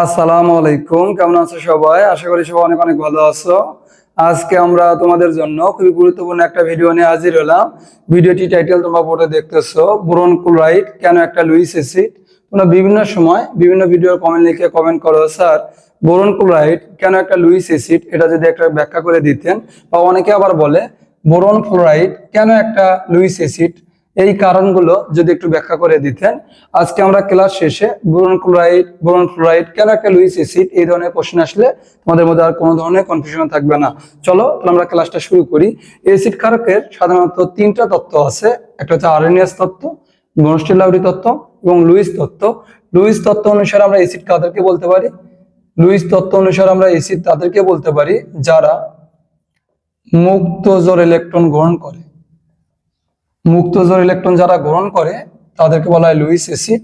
আসসালামু আলাইকুম, কেমন আছো সবাই? আশা করি সবাই অনেক অনেক ভালো আছো। আজকে আমরা তোমাদের জন্য খুবই গুরুত্বপূর্ণ একটা ভিডিও নিয়ে হাজির হলাম। ভিডিওটি টাইটেল তোমরা বোর্ডে দেখতেছো, বোরন ক্লোরাইড কেন একটা লুইস অ্যাসিড? তোমরা বিভিন্ন সময় বিভিন্ন ভিডিওর কমেন্ট লিখে কমেন্ট করো, স্যার, বোরন ক্লোরাইড কেন একটা লুইস অ্যাসিড? এটা যদি একটা ব্যাখ্যা করে দিতেন, বা অনেকে আবার বলে, বোরন ফ্লোরাইড কেন একটা লুইস অ্যাসিড? এই কারণগুলো যদি একটু ব্যাখ্যা করে দিতেন। আজকে আমরা ক্লাস শেষে বোরন ক্লোরাইড, বোরন ফ্লোরাইড কেন একটা লুইস অ্যাসিড এই ধরনের প্রশ্ন আসলে তোমাদের মধ্যে আর কোনো ধরনের কনফিউশন থাকবে না। চলো আমরা ক্লাসটা শুরু করি। অ্যাসিড কারকের সাধারণত তিনটা তত্ত্ব আছে। একটা হচ্ছে আরএনএস তত্ত্ব বনস্টিলাউরি তত্ত্ব এবং লুইস তত্ত্ব। লুইস তত্ত্ব অনুসারে আমরা অ্যাসিড কাদেরকে বলতে পারি? লুইস তত্ত্ব অনুসারে আমরা অ্যাসিড তাদেরকে বলতে পারি যারা মুক্ত জোর ইলেকট্রন গ্রহণ করে। মুক্ত জোর ইলেকট্রন যারা গ্রহণ করে, তাদেরকে বলা হয় লুইস অ্যাসিড।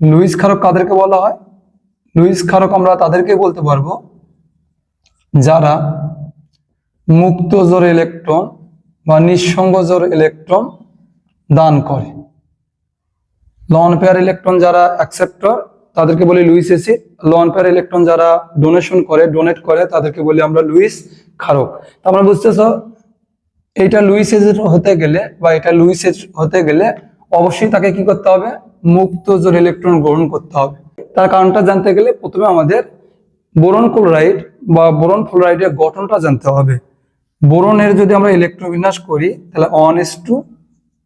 লুইস ক্ষারক কাদেরকে বলা হয়? লুইস ক্ষারক আমরা তাদেরকে বলতে পারব, যারা মুক্ত জোর ইলেকট্রন বা নিঃসঙ্গ জোর ইলেকট্রন দান করে। লন পেয়ার ইলেকট্রন যারা অ্যাকসেপ্টর তাদেরকে বলি Lewis acid. Lone pair electron যারা ডোনেশন করে ডোনেট করে, তাদেরকে বলি আমরা লুইস ক্ষারক। তা আমরা বুঝতেছ এইটা লুইস অ্যাসিড হতে গেলে বা এটা লুইস অ্যাসিড হতে গেলে অবশ্যই তাকে কি করতে হবে? মুক্ত জোর ইলেকট্রন গ্রহণ করতে হবে। তার কারণটা জানতে গেলে প্রথমে আমাদের বোরন ক্লোরাইড বা বোরন ফ্লোরাইডের গঠনটা জানতে হবে। বোরনের যদি আমরা ইলেকট্রোবিন্যাস করি, তাহলে one S two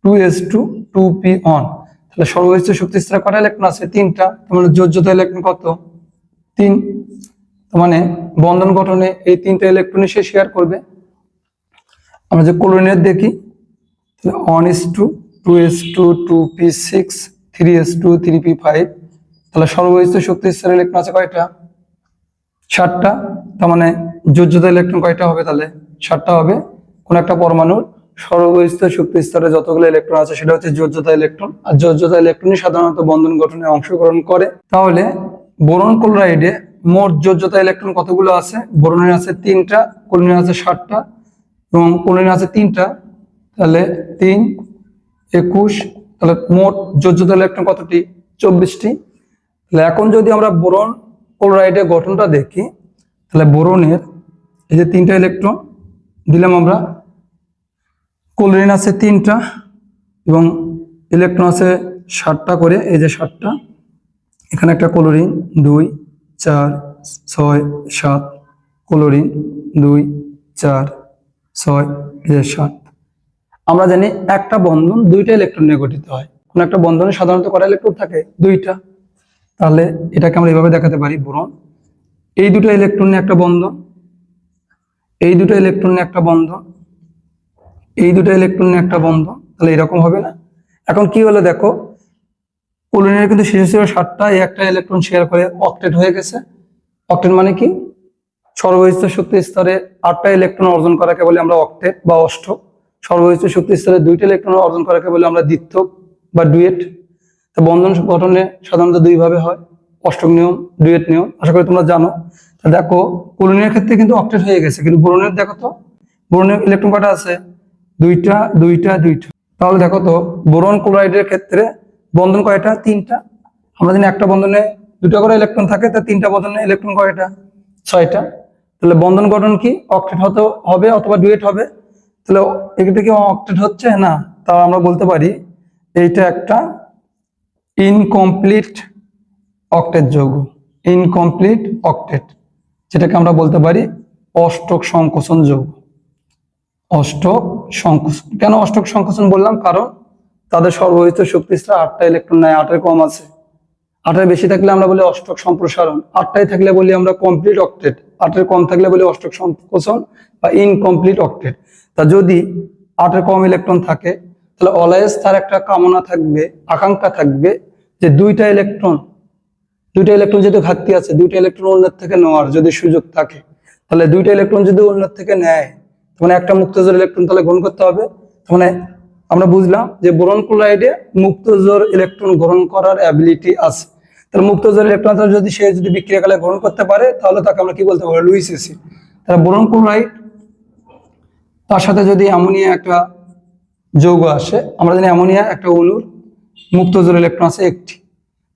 two S two two P one তাহলে সর্বোচ্চ শক্তি স্তরে কটা ইলেকট্রন আছে? তিনটা। তার মানে যোজ্যতা ইলেকট্রন কত? তিন। মানে বন্ধন গঠনে এই তিনটা ইলেকট্রনই সে শেয়ার করবে। আমরা যে ক্লোরিনের দেখি one S two two S two two P six three S two three P five তাহলে সর্বোচ্চ শক্তি স্তরে ইলেকট্রন আছে কয়টা? ষাটটা তার মানে যোজ্যতা ইলেকট্রন কয়টা হবে তাহলে? ষাটটা হবে। কোন একটা পরমাণুর সর্বোচ্চ শক্তি স্তরে যতগুলো ইলেকট্রন আছে, সেটা হচ্ছে যোজ্যতা ইলেকট্রন আর যোজ্যতা ইলেকট্রনই সাধারণত বন্ধন গঠনে অংশগ্রহণ করে। তাহলে বোরন ক্লোরাইডে মোট যোজ্যতা ইলেকট্রন কতগুলো আছে? বোরনের আছে তিনটা ক্লোরিনের আছে ষাটটা এবং ক্লোরিন আছে তিনটা, তাহলে তিন, একুশ, তাহলে মোট যোজ্যতা ইলেকট্রন কতটি? চব্বিশটি। তাহলে এখন যদি আমরা বোরন ক্লোরাইডের গঠনটা দেখি, তাহলে বোরনের এই যে তিনটা ইলেকট্রন দিলাম আমরা, ক্লোরিন আছে তিনটা এবং ইলেকট্রন আছে ষাটটা করে, এই যে ষাটটা এখানে একটা ক্লোরিন, দুই, চার, ছয়, সাত, ক্লোরিন, দুই, চার আমরা জানি একটা বন্ধন দুইটা ইলেকট্রন নিয়ে গঠিত হয়। কোন একটা বন্ধনে সাধারণত কটা ইলেকট্রন থাকে? দুইটা। তাহলে এটাকে আমরা এভাবে দেখাতে পারি, বোরন। এই দুটো ইলেকট্রন নিয়ে একটা বন্ধন, এই দুটো ইলেকট্রন নিয়ে একটা বন্ধন, এই দুটো ইলেকট্রন নিয়ে একটা বন্ধন, তাহলে এরকম হবে না। এখন কি হলো দেখো ক্লোরিনের কিন্তু শেষ ছিল সাতটা এই একটা ইলেকট্রন শেয়ার করে অক্টেট হয়ে গেছে। অক্টেট মানে কি? সর্বোচ্চ শক্তি স্তরে আটটা ইলেকট্রন অর্জন করাকে বলি আমরা অক্টেট বা অষ্টক সর্বোচ্চ শক্তি স্তরে দুইটা ইলেকট্রন অর্জন করাকে বলি আমরা দ্বিত্বক বা ডুয়েট তো বন্ধন গঠনে সাধারণত দুই ভাবে হয়, অষ্টক নিয়ম ডুয়েট নিয়ম। আশা করি তোমরা জানো। তা দেখো ক্লোরিনের ক্ষেত্রে কিন্তু অক্টেট হয়ে গেছে। কিন্তু বোরনের দেখো তো বোরনের ইলেকট্রন কটা আছে? দুইটা দুইটা দুইটা। তাহলে দেখো তো, বোরন ক্লোরাইডের ক্ষেত্রে বন্ধন কয়টা? তিনটা। আমরা জানি একটা বন্ধনে দুটো করে ইলেকট্রন থাকে, তা তিনটা বন্ধনে ইলেকট্রন কয়টা? ছয়টা। তাহলে বন্ধন গঠন কি? অক্টেট হতে হবে অথবা ডুয়েট হবে? তাহলে এটা কি অক্টেট হচ্ছে? না তা আমরা বলতে পারি এইটা একটা ইনকমপ্লিট অক্টেট যৌগ ইনকমপ্লিট অক্টেট, যেটাকে আমরা বলতে পারি অষ্টক সংকোচন যৌগ। অষ্টক সংকোচন কেন অষ্টক সংকোচন বললাম? কারণ তাদের সর্বোচ্চ শক্তি স্তর আটটা ইলেকট্রন নেয়, আটের কম আছে। আটের বেশি থাকলে আমরা বলি অষ্টক সম্প্রসারণ, আটটায় থাকলে বলি আমরা কমপ্লিট অক্টেট আটের কম থাকলে বলি অষ্টক সংকোচন বা ইনকমপ্লিট অক্টেট তা যদি আটের কম ইলেকট্রন থাকে, তাহলে অলয়েস তার একটা কামনা থাকবে, আকাঙ্ক্ষা থাকবে যে দুইটা ইলেকট্রন দুইটা ইলেকট্রন যেহেতু ঘাটতি আছে, দুইটা ইলেকট্রন অন্যের থেকে নেওয়ার যদি সুযোগ থাকে, তাহলে দুইটা ইলেকট্রন যদি অন্যের থেকে নেয় মানে একটা মুক্তজোর ইলেকট্রন তাহলে গ্রহণ করতে হবে। মানে আমরা বুঝলাম যে বোরন ক্লোরাইডে মুক্তজোর ইলেকট্রন গ্রহণ করার অ্যাবিলিটি আছে। তাহলে মুক্তজোর ইলেকট্রন যদি সে যদি বিক্রিয়াকালে গ্রহণ করতে পারে, তাহলে তাকে আমরা কি বলতে পারি? লুইস এসিড তাহলে বোরন ক্লোরাইড, তার সাথে যদি অ্যামোনিয়া একটা যৌগ আসে, আমরা জানি অ্যামোনিয়া একটা অণুর মুক্তজোর ইলেকট্রন আছে একটি।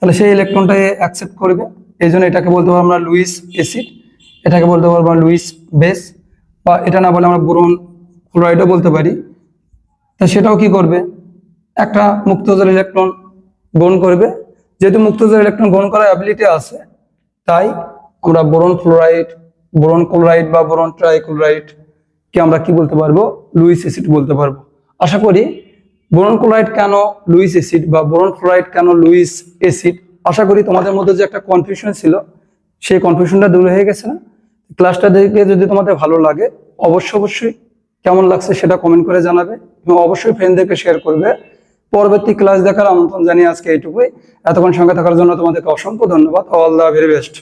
তাহলে সেই ইলেকট্রনটা অ্যাকসেপ্ট করবে। এই জন্য এটাকে বলতে পারব আমরা লুইস অ্যাসিড। এটাকে বলতে পারব লুইস বেস। বা এটা না বলে আমরা বোরন ক্লোরাইডও বলতে পারি। তা সেটাও কি করবে? একটা মুক্তজল ইলেকট্রন গ্রহণ করবে। যেহেতু মুক্তজল ইলেকট্রন গ্রহণ করার অ্যাবিলিটি আছে, তাই আমরা বোরন ফ্লোরাইড, বোরন ক্লোরাইড বা বোরন ট্রাইক্লোরাইড কে আমরা কি বলতে পারব? লুইস অ্যাসিড বলতে পারব। আশা করি বোরন ক্লোরাইড কেন লুইস অ্যাসিড বা বোরন ফ্লোরাইড কেন লুইস অ্যাসিড? আশা করি তোমাদের মধ্যে যে একটা কনফিউশন ছিল, সেই কনফিউশনটা দূর হয়ে গেছে না? ক্লাসটা দেখে যদি তোমাদের ভালো লাগে, অবশ্য অবশ্যই কেমন লাগছে সেটা কমেন্ট করে জানাবে এবং অবশ্যই ফ্রেন্ডদেরকে শেয়ার করবে। পরবর্তী ক্লাস দেখার আমন্ত্রণ জানিয়ে আজকে এইটুকুই। এতক্ষণ সঙ্গে থাকার জন্য তোমাদেরকে অসংখ্য ধন্যবাদ। All the very best